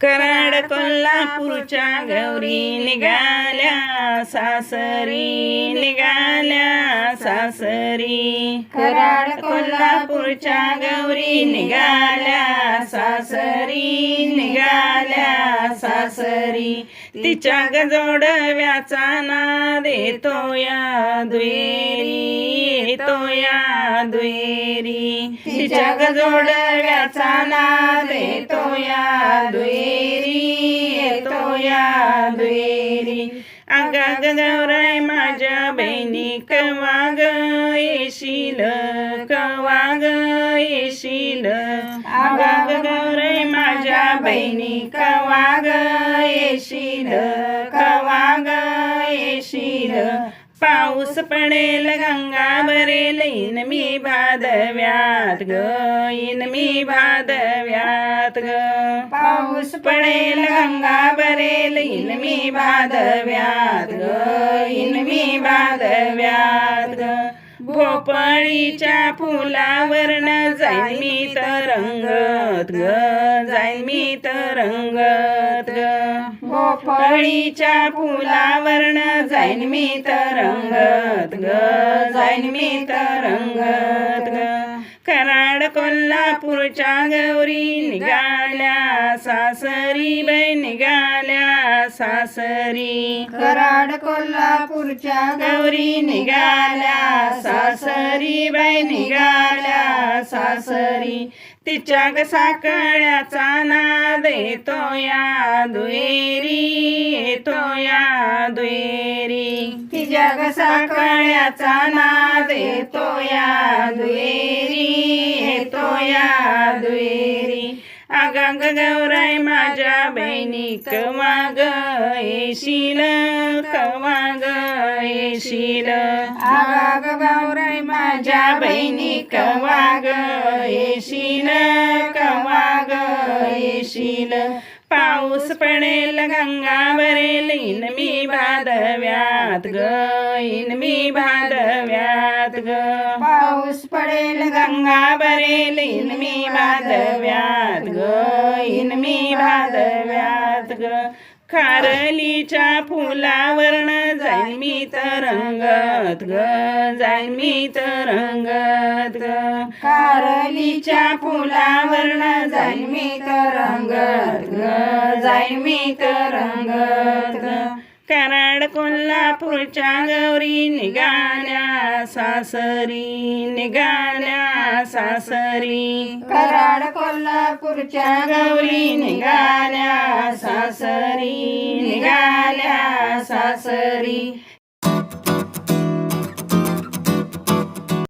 कराड कोल्हापूरच्या गौरी निघाल्या सासरी निघाल्या सासरी. कराड कोल्हापूरच्या गौरी निघाल्या सासरी निघाल्या सासरी. तिच्या गजोडव्याचा ना देतो या द्वेरी तो या द्वेरी तिच्या गजोडव्याचा ना देतो या द्वेरी तो या द्वेरी अगा गौराय माझ्या बहिणी कवा ग येशील कवा ग येशील. अगा गौराय माझ्या बहिणी कवा ग येशील कवाग ग येशील. पाऊस पडेल गंगा भरेल इन मी भादव्यात ग इन मी भादव्यात ग. पाऊस पडेल गंगा भरेल इन मी भादव्यात ग इन मी भादव्यात ग. भोपळीच्या फुलावरन जाईन मी तरंगत ग जाईन मी तरंगत ग. भोपळीच्या फुलावरन जाईन मी तरंगत ग जाईन मी तरंगत ग. कराड कोल्हापूरच्या गौरी निघाल्या सासरी बै निघाल्या सासरी. कराड कोल्हापूरच्या गौरी निघाल्या सासरी बाई निघाल्या सासरी. तिच्या ग साकळ्याचा नाद येतो या दुहेरी येतो या दुहेरी. तिच्या ग साकळ्याचा नाद येतो या दुहेरी येतो या दुहेरी. अगांग गौराय माझ्या बहिणी कवा ग येशील कवा ग येशील. आगाग गौराई माझ्या बहिणी कवा ग येशील कवा ग येशील. पाऊस पडेल गंगा भरेल इन मी भादव्यात ग इन मी भादव्यात ग. पाऊस पडेल गंगा भरेल इन मी भादव्यात ग इन मी भादव्यात ग. खारलीच्या फुलावरन जाईन मी तरंगत ग जाईन मी तरंगत ग. कारलीच्या फुलावरन जाईन मी तरंगत ग जाईन मी तरंगत ग. कराड कोल्हापूरच्या गौरी निघाल्या सासरी निघाल्या सासरी. कराड कोल्हापूरच्या गौरी निघाल्या सासरी निघाल्या सासरी.